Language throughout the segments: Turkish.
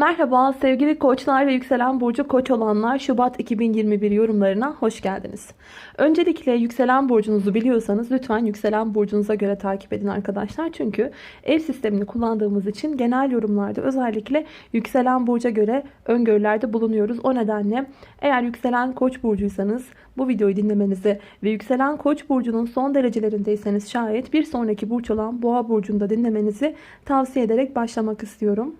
Merhaba sevgili koçlar ve yükselen burcu koç olanlar Şubat 2021 yorumlarına hoş geldiniz. Öncelikle yükselen burcunuzu biliyorsanız lütfen yükselen burcunuza göre takip edin arkadaşlar. Çünkü ev sistemini kullandığımız için genel yorumlarda özellikle yükselen burca göre öngörülerde bulunuyoruz. O nedenle eğer yükselen koç burcuysanız bu videoyu dinlemenizi ve yükselen koç burcunun son derecelerindeyseniz şayet bir sonraki burç olan boğa burcunda dinlemenizi tavsiye ederek başlamak istiyorum.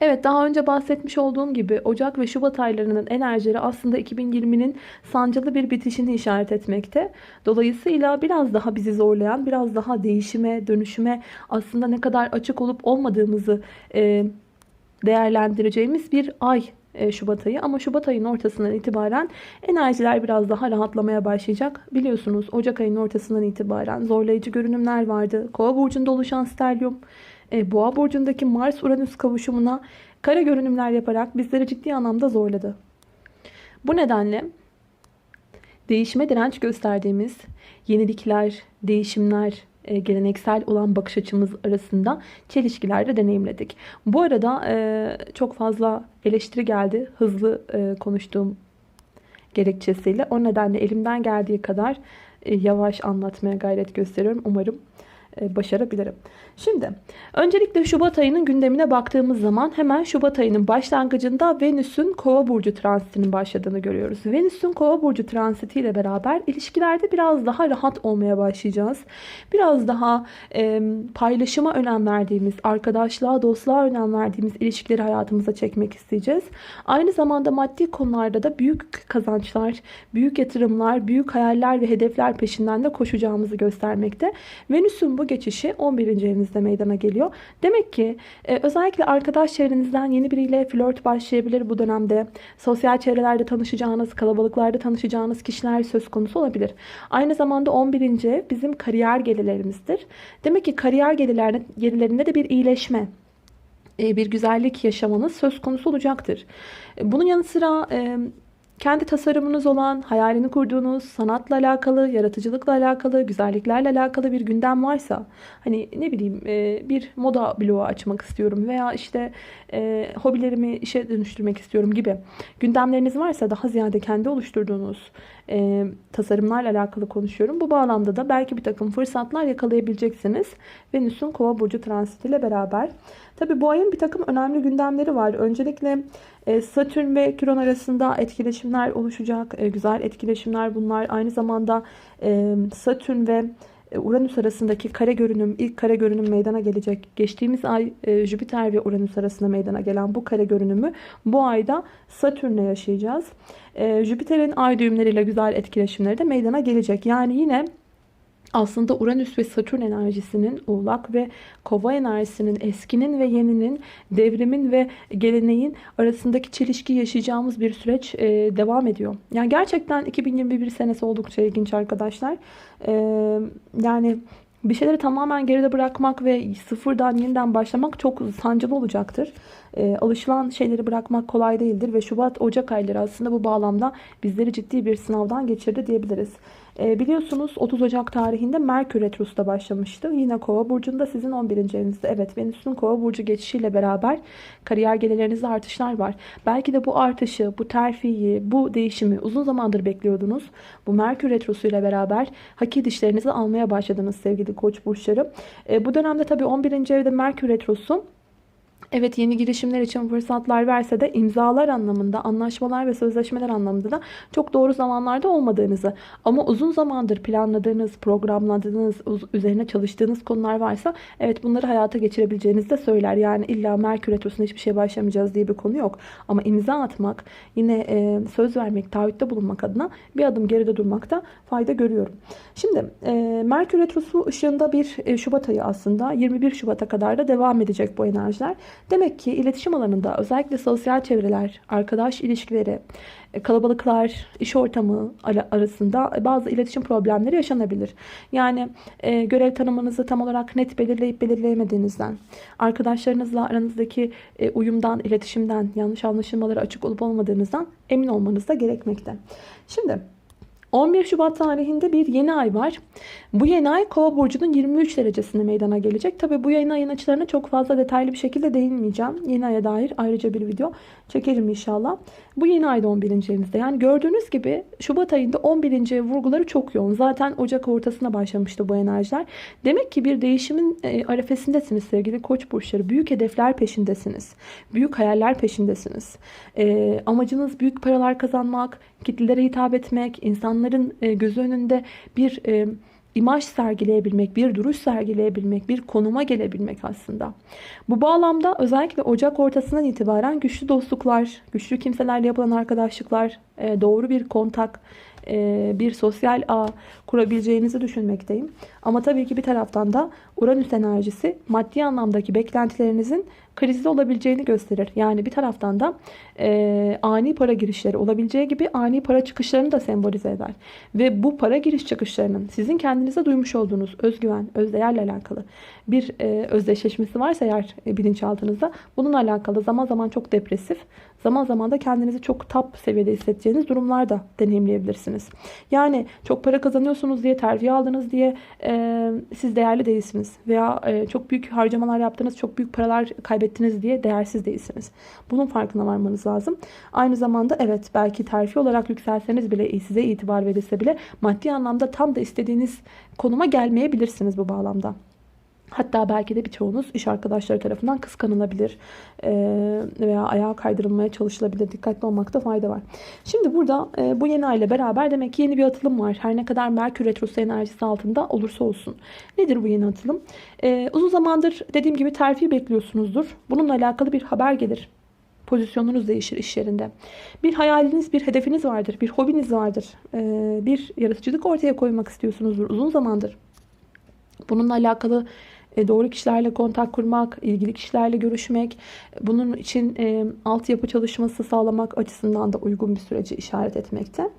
Evet daha önce bahsetmiş olduğum gibi Ocak ve Şubat aylarının enerjileri aslında 2020'nin sancılı bir bitişini işaret etmekte. Dolayısıyla biraz daha bizi zorlayan, biraz daha değişime, dönüşüme aslında ne kadar açık olup olmadığımızı e, değerlendireceğimiz bir ay e, Şubat ayı ama Şubat ayının ortasından itibaren enerjiler biraz daha rahatlamaya başlayacak. Biliyorsunuz Ocak ayının ortasından itibaren zorlayıcı görünümler vardı. Kova burcunda oluşan sterlium e, Boğa burcundaki Mars-Uranüs kavuşumuna kara görünümler yaparak bizleri ciddi anlamda zorladı. Bu nedenle değişime direnç gösterdiğimiz yenilikler, değişimler, e, geleneksel olan bakış açımız arasında çelişkiler de deneyimledik. Bu arada e, çok fazla eleştiri geldi hızlı konuştuğum gerekçesiyle. O nedenle elimden geldiği kadar yavaş anlatmaya gayret gösteriyorum. Umarım başarabilirim. Şimdi öncelikle Şubat ayının gündemine baktığımız zaman hemen Şubat ayının başlangıcında Venüs'ün Kova burcu transitinin başladığını görüyoruz. Venüs'ün Kova burcu transiti ile beraber ilişkilerde biraz daha rahat olmaya başlayacağız. Biraz daha e, paylaşıma önem verdiğimiz, arkadaşlığa, dostluğa önem verdiğimiz ilişkileri hayatımıza çekmek isteyeceğiz. Aynı zamanda maddi konularda da büyük kazançlar, büyük yatırımlar, büyük hayaller ve hedefler peşinden de koşacağımızı göstermekte. Venüs'ün bu geçişi 11. evinizde meydana geliyor. Demek ki e, özellikle arkadaş çevrenizden yeni biriyle flört başlayabilir bu dönemde. Sosyal çevrelerde tanışacağınız, kalabalıklarda tanışacağınız kişiler söz konusu olabilir. Aynı zamanda 11. ev bizim kariyer gelirlerimizdir. Demek ki kariyer gelirlerinde, gelirlerinde de bir iyileşme, e, bir güzellik yaşamanız söz konusu olacaktır. E, bunun yanı sıra e, kendi tasarımınız olan, hayalini kurduğunuz, sanatla alakalı, yaratıcılıkla alakalı, güzelliklerle alakalı bir gündem varsa, hani ne bileyim e, bir moda bloğu açmak istiyorum veya işte e, hobilerimi işe dönüştürmek istiyorum gibi gündemleriniz varsa daha ziyade kendi oluşturduğunuz e, tasarımlarla alakalı konuşuyorum. Bu bağlamda da belki bir takım fırsatlar yakalayabileceksiniz. Venüs'ün kova burcu transitiyle beraber. Tabi bu ayın bir takım önemli gündemleri var. Öncelikle e, Satürn ve Kiron arasında etkileşimler oluşacak. E, güzel etkileşimler bunlar. Aynı zamanda e, Satürn ve Uranüs arasındaki kare görünüm, ilk kare görünüm meydana gelecek. Geçtiğimiz ay Jüpiter ve Uranüs arasında meydana gelen bu kare görünümü bu ayda Satürn'le yaşayacağız. Jüpiter'in ay düğümleriyle güzel etkileşimleri de meydana gelecek. Yani yine aslında Uranüs ve Satürn enerjisinin, Oğlak ve Kova enerjisinin, eskinin ve yeninin, devrimin ve geleneğin arasındaki çelişki yaşayacağımız bir süreç e, devam ediyor. Yani gerçekten 2021 senesi oldukça ilginç arkadaşlar. E, yani bir şeyleri tamamen geride bırakmak ve sıfırdan yeniden başlamak çok sancılı olacaktır. E, alışılan şeyleri bırakmak kolay değildir ve Şubat Ocak ayları aslında bu bağlamda bizleri ciddi bir sınavdan geçirdi diyebiliriz. E, biliyorsunuz 30 Ocak tarihinde Merkür Retrosu'da başlamıştı. Yine Kova burcunda sizin 11. evinizde. Evet Venüs'ün Kova burcu geçişiyle beraber kariyer gelirlerinizde artışlar var. Belki de bu artışı, bu terfiyi, bu değişimi uzun zamandır bekliyordunuz. Bu Merkür Retrosu ile beraber hak edişlerinizi almaya başladınız sevgili Koç burçları. E, bu dönemde tabii 11. evde Merkür Retrosu Evet yeni girişimler için fırsatlar verse de imzalar anlamında, anlaşmalar ve sözleşmeler anlamında da çok doğru zamanlarda olmadığınızı ama uzun zamandır planladığınız, programladığınız, üzerine çalıştığınız konular varsa evet bunları hayata geçirebileceğinizi de söyler. Yani illa Merkür Retrosu'na hiçbir şey başlamayacağız diye bir konu yok. Ama imza atmak, yine e, söz vermek, taahhütte bulunmak adına bir adım geride durmakta fayda görüyorum. Şimdi e, Merkür Retrosu ışığında bir e, Şubat ayı aslında 21 Şubat'a kadar da devam edecek bu enerjiler. Demek ki iletişim alanında özellikle sosyal çevreler, arkadaş ilişkileri, e, kalabalıklar, iş ortamı arasında bazı iletişim problemleri yaşanabilir. Yani e, görev tanımınızı tam olarak net belirleyip belirleyemediğinizden, arkadaşlarınızla aranızdaki e, uyumdan, iletişimden, yanlış anlaşılmalara açık olup olmadığınızdan emin olmanız da gerekmekte. Şimdi 11 Şubat tarihinde bir yeni ay var. Bu yeni ay Kova burcunun 23 derecesinde meydana gelecek. Tabi bu yeni ayın açılarına çok fazla detaylı bir şekilde değinmeyeceğim. Yeni aya dair ayrıca bir video çekerim inşallah. Bu yeni ayda 11. evinizde. Yani gördüğünüz gibi Şubat ayında 11. ev vurguları çok yoğun. Zaten Ocak ortasına başlamıştı bu enerjiler. Demek ki bir değişimin e, arefesindesiniz sevgili koç burçları. Büyük hedefler peşindesiniz. Büyük hayaller peşindesiniz. E, amacınız büyük paralar kazanmak, kitlelere hitap etmek, insanların e, gözü önünde bir e, imaj sergileyebilmek, bir duruş sergileyebilmek, bir konuma gelebilmek aslında. Bu bağlamda özellikle Ocak ortasından itibaren güçlü dostluklar, güçlü kimselerle yapılan arkadaşlıklar, e, doğru bir kontak, bir sosyal ağ kurabileceğinizi düşünmekteyim. Ama tabii ki bir taraftan da Uranüs enerjisi maddi anlamdaki beklentilerinizin krizli olabileceğini gösterir. Yani bir taraftan da e, ani para girişleri olabileceği gibi ani para çıkışlarını da sembolize eder. Ve bu para giriş çıkışlarının sizin kendinize duymuş olduğunuz özgüven, özdeğerle alakalı bir e, özdeşleşmesi varsa eğer e, bilinçaltınızda bununla alakalı zaman zaman çok depresif, zaman zaman da kendinizi çok tap seviyede hissedeceğiniz durumlar da deneyimleyebilirsiniz. Yani çok para kazanıyorsunuz diye, terfi aldınız diye e, siz değerli değilsiniz. Veya e, çok büyük harcamalar yaptınız, çok büyük paralar kaybettiniz diye değersiz değilsiniz. Bunun farkına varmanız lazım. Aynı zamanda evet belki terfi olarak yükselseniz bile size itibar verilse bile maddi anlamda tam da istediğiniz konuma gelmeyebilirsiniz bu bağlamda. Hatta belki de birçoğunuz iş arkadaşları tarafından kıskanılabilir veya ayağa kaydırılmaya çalışılabilir. Dikkatli olmakta fayda var. Şimdi burada bu yeni ay ile beraber demek ki yeni bir atılım var. Her ne kadar Merkür Retrosu enerjisi altında olursa olsun. Nedir bu yeni atılım? Uzun zamandır dediğim gibi terfi bekliyorsunuzdur. Bununla alakalı bir haber gelir pozisyonunuz değişir iş yerinde. Bir hayaliniz, bir hedefiniz vardır, bir hobiniz vardır. Bir yaratıcılık ortaya koymak istiyorsunuzdur uzun zamandır. Bununla alakalı doğru kişilerle kontak kurmak, ilgili kişilerle görüşmek, bunun için e, altyapı çalışması sağlamak açısından da uygun bir süreci işaret etmekte.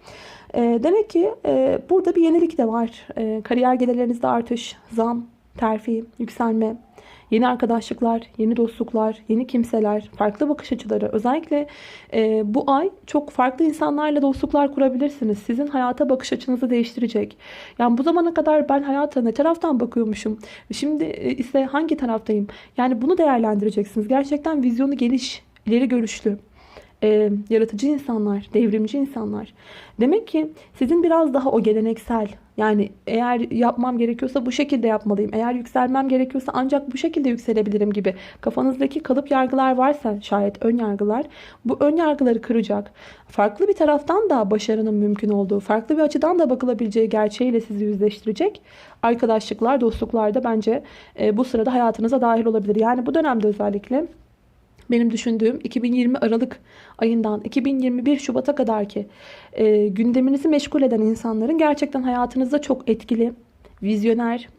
E, demek ki e, burada bir yenilik de var. E, kariyer gelirlerinizde artış, zam, terfi, yükselme, Yeni arkadaşlıklar, yeni dostluklar, yeni kimseler, farklı bakış açıları. Özellikle e, bu ay çok farklı insanlarla dostluklar kurabilirsiniz. Sizin hayata bakış açınızı değiştirecek. Yani bu zamana kadar ben hayata ne taraftan bakıyormuşum? Şimdi e, ise hangi taraftayım? Yani bunu değerlendireceksiniz. Gerçekten vizyonu geniş, ileri görüşlü e, yaratıcı insanlar, devrimci insanlar. Demek ki sizin biraz daha o geleneksel yani eğer yapmam gerekiyorsa bu şekilde yapmalıyım. Eğer yükselmem gerekiyorsa ancak bu şekilde yükselebilirim gibi kafanızdaki kalıp yargılar varsa şayet ön yargılar bu ön yargıları kıracak. Farklı bir taraftan da başarının mümkün olduğu, farklı bir açıdan da bakılabileceği gerçeğiyle sizi yüzleştirecek arkadaşlıklar, dostluklar da bence e, bu sırada hayatınıza dahil olabilir. Yani bu dönemde özellikle benim düşündüğüm 2020 Aralık ayından 2021 Şubat'a kadar ki e, gündeminizi meşgul eden insanların gerçekten hayatınızda çok etkili, vizyoner,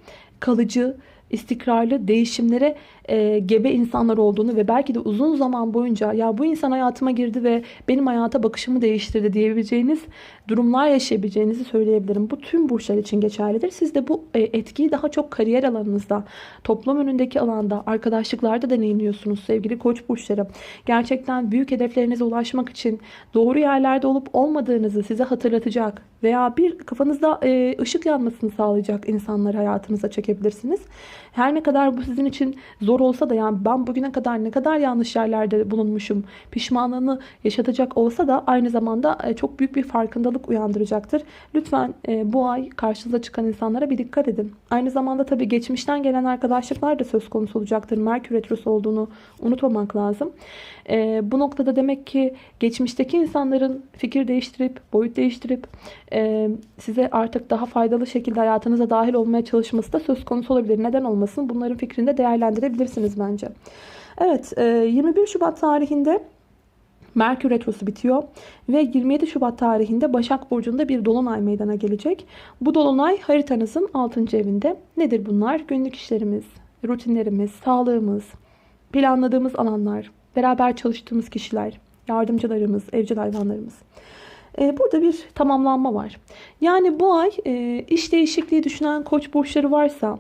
kalıcı, istikrarlı değişimlere e, gebe insanlar olduğunu ve belki de uzun zaman boyunca ya bu insan hayatıma girdi ve benim hayata bakışımı değiştirdi diyebileceğiniz durumlar yaşayabileceğinizi söyleyebilirim. Bu tüm burçlar için geçerlidir. Siz de bu e, etkiyi daha çok kariyer alanınızda, toplum önündeki alanda, arkadaşlıklarda deneyimliyorsunuz sevgili koç burçları. Gerçekten büyük hedeflerinize ulaşmak için doğru yerlerde olup olmadığınızı size hatırlatacak veya bir kafanızda e, ışık yanmasını sağlayacak insanları hayatınıza çekebilirsiniz. Her ne kadar bu sizin için zor olsa da yani ben bugüne kadar ne kadar yanlış yerlerde bulunmuşum pişmanlığını yaşatacak olsa da aynı zamanda e, çok büyük bir farkındalık uyandıracaktır. Lütfen e, bu ay karşınıza çıkan insanlara bir dikkat edin. Aynı zamanda tabii geçmişten gelen arkadaşlıklar da söz konusu olacaktır. Merkür Retrosu olduğunu unutmamak lazım. Bu noktada demek ki geçmişteki insanların fikir değiştirip, boyut değiştirip size artık daha faydalı şekilde hayatınıza dahil olmaya çalışması da söz konusu olabilir. Neden olmasın? Bunların fikrini de değerlendirebilirsiniz bence. Evet 21 Şubat tarihinde Merkür Retrosu bitiyor ve 27 Şubat tarihinde Başak Burcu'nda bir dolunay meydana gelecek. Bu dolunay haritanızın 6. evinde. Nedir bunlar? Günlük işlerimiz, rutinlerimiz, sağlığımız, planladığımız alanlar, beraber çalıştığımız kişiler, yardımcılarımız, evcil hayvanlarımız. Ee, burada bir tamamlanma var. Yani bu ay e, iş değişikliği düşünen koç burçları varsa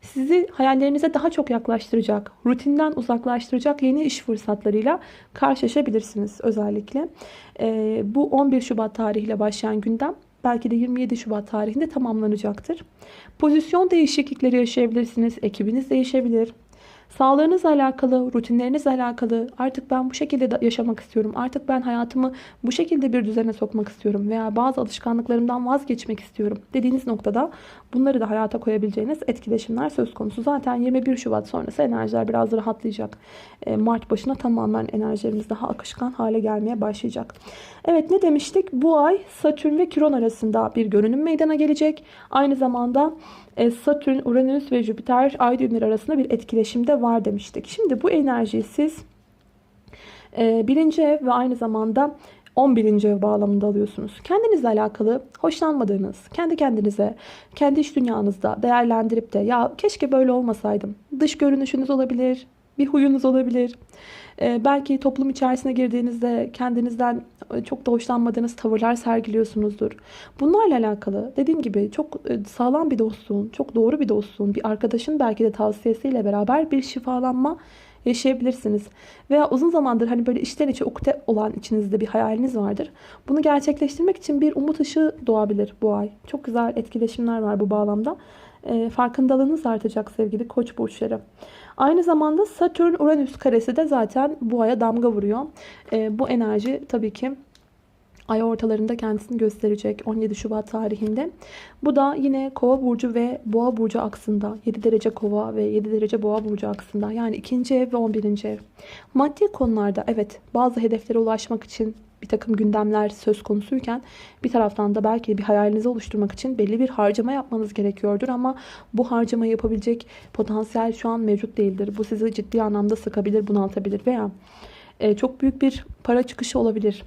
sizi hayallerinize daha çok yaklaştıracak, rutinden uzaklaştıracak yeni iş fırsatlarıyla karşılaşabilirsiniz özellikle. E, bu 11 Şubat tarihiyle başlayan gündem belki de 27 Şubat tarihinde tamamlanacaktır. Pozisyon değişiklikleri yaşayabilirsiniz. Ekibiniz değişebilir. Sağlığınızla alakalı, rutinlerinizle alakalı artık ben bu şekilde de yaşamak istiyorum. Artık ben hayatımı bu şekilde bir düzene sokmak istiyorum veya bazı alışkanlıklarımdan vazgeçmek istiyorum dediğiniz noktada bunları da hayata koyabileceğiniz etkileşimler söz konusu. Zaten 21 Şubat sonrası enerjiler biraz rahatlayacak. E, Mart başına tamamen enerjilerimiz daha akışkan hale gelmeye başlayacak. Evet ne demiştik? Bu ay Satürn ve Kiron arasında bir görünüm meydana gelecek. Aynı zamanda Satürn, Uranüs ve Jüpiter ay düğümleri arasında bir etkileşimde var demiştik. Şimdi bu enerjiyi siz e, birinci ev ve aynı zamanda 11. ev bağlamında alıyorsunuz. Kendinizle alakalı hoşlanmadığınız, kendi kendinize, kendi iş dünyanızda değerlendirip de ya keşke böyle olmasaydım. Dış görünüşünüz olabilir, bir huyunuz olabilir. Ee, belki toplum içerisine girdiğinizde kendinizden e, çok da hoşlanmadığınız tavırlar sergiliyorsunuzdur. Bunlarla alakalı dediğim gibi çok e, sağlam bir dostluğun, çok doğru bir dostluğun, bir arkadaşın belki de tavsiyesiyle beraber bir şifalanma yaşayabilirsiniz. Veya uzun zamandır hani böyle içten içe ukde olan içinizde bir hayaliniz vardır. Bunu gerçekleştirmek için bir umut ışığı doğabilir bu ay. Çok güzel etkileşimler var bu bağlamda. E, farkındalığınız artacak sevgili koç burçları. Aynı zamanda Satürn-Uranüs karesi de zaten bu aya damga vuruyor. E, bu enerji tabii ki ay ortalarında kendisini gösterecek 17 Şubat tarihinde. Bu da yine Kova burcu ve Boğa burcu aksında 7 derece Kova ve 7 derece Boğa burcu aksında. Yani ikinci ev ve 11. ev. Maddi konularda evet bazı hedeflere ulaşmak için bir takım gündemler söz konusuyken bir taraftan da belki bir hayalinizi oluşturmak için belli bir harcama yapmanız gerekiyordur ama bu harcamayı yapabilecek potansiyel şu an mevcut değildir. Bu sizi ciddi anlamda sıkabilir, bunaltabilir veya e, çok büyük bir para çıkışı olabilir.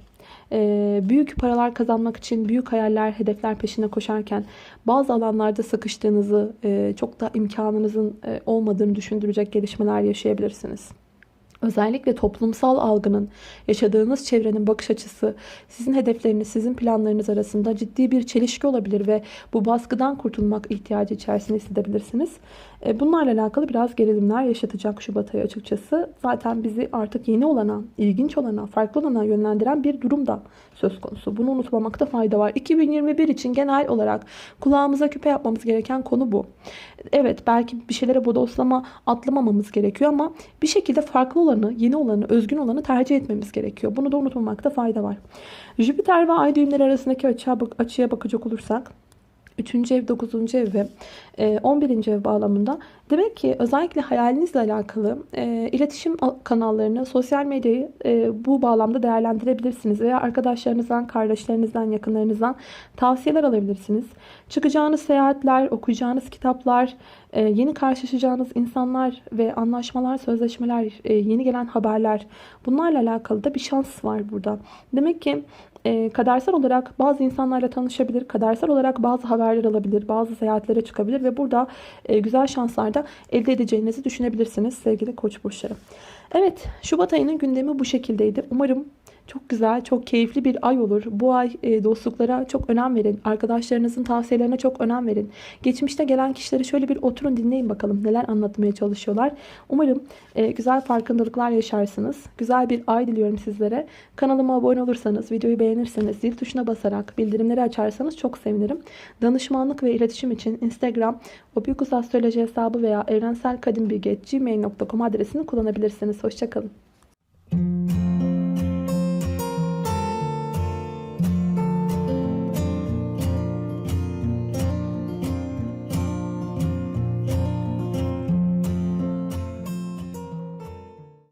E, büyük paralar kazanmak için büyük hayaller, hedefler peşine koşarken bazı alanlarda sıkıştığınızı, e, çok da imkanınızın olmadığını düşündürecek gelişmeler yaşayabilirsiniz. Özellikle toplumsal algının, yaşadığınız çevrenin bakış açısı, sizin hedefleriniz, sizin planlarınız arasında ciddi bir çelişki olabilir ve bu baskıdan kurtulmak ihtiyacı içerisinde hissedebilirsiniz. E, bunlarla alakalı biraz gerilimler yaşatacak Şubat ayı açıkçası. Zaten bizi artık yeni olana, ilginç olana, farklı olana yönlendiren bir durum da söz konusu. Bunu unutmamakta fayda var. 2021 için genel olarak kulağımıza küpe yapmamız gereken konu bu. Evet belki bir şeylere bodoslama atlamamamız gerekiyor ama bir şekilde farklı olanı, yeni olanı, özgün olanı tercih etmemiz gerekiyor. Bunu da unutmamakta fayda var. Jüpiter ve Ay düğümleri arasındaki açıya, açıya bakacak olursak 3. ev, 9. ev ve 11. ev bağlamında demek ki özellikle hayalinizle alakalı e, iletişim kanallarını, sosyal medyayı e, bu bağlamda değerlendirebilirsiniz veya arkadaşlarınızdan, kardeşlerinizden, yakınlarınızdan tavsiyeler alabilirsiniz. Çıkacağınız seyahatler, okuyacağınız kitaplar, e, yeni karşılaşacağınız insanlar ve anlaşmalar, sözleşmeler, e, yeni gelen haberler bunlarla alakalı da bir şans var burada. Demek ki e, kadersel olarak bazı insanlarla tanışabilir, kadersel olarak bazı haberler alabilir, bazı seyahatlere çıkabilir ve burada e, güzel şanslar da elde edeceğinizi düşünebilirsiniz sevgili koç burçları. Evet Şubat ayının gündemi bu şekildeydi. Umarım çok güzel, çok keyifli bir ay olur. Bu ay e, dostluklara çok önem verin. Arkadaşlarınızın tavsiyelerine çok önem verin. Geçmişte gelen kişileri şöyle bir oturun dinleyin bakalım neler anlatmaya çalışıyorlar. Umarım e, güzel farkındalıklar yaşarsınız. Güzel bir ay diliyorum sizlere. Kanalıma abone olursanız, videoyu beğenirseniz, zil tuşuna basarak bildirimleri açarsanız çok sevinirim. Danışmanlık ve iletişim için Instagram, Obikus Astroloji hesabı veya evrenselkadimbilgi.gmail.com adresini kullanabilirsiniz. Hoşçakalın.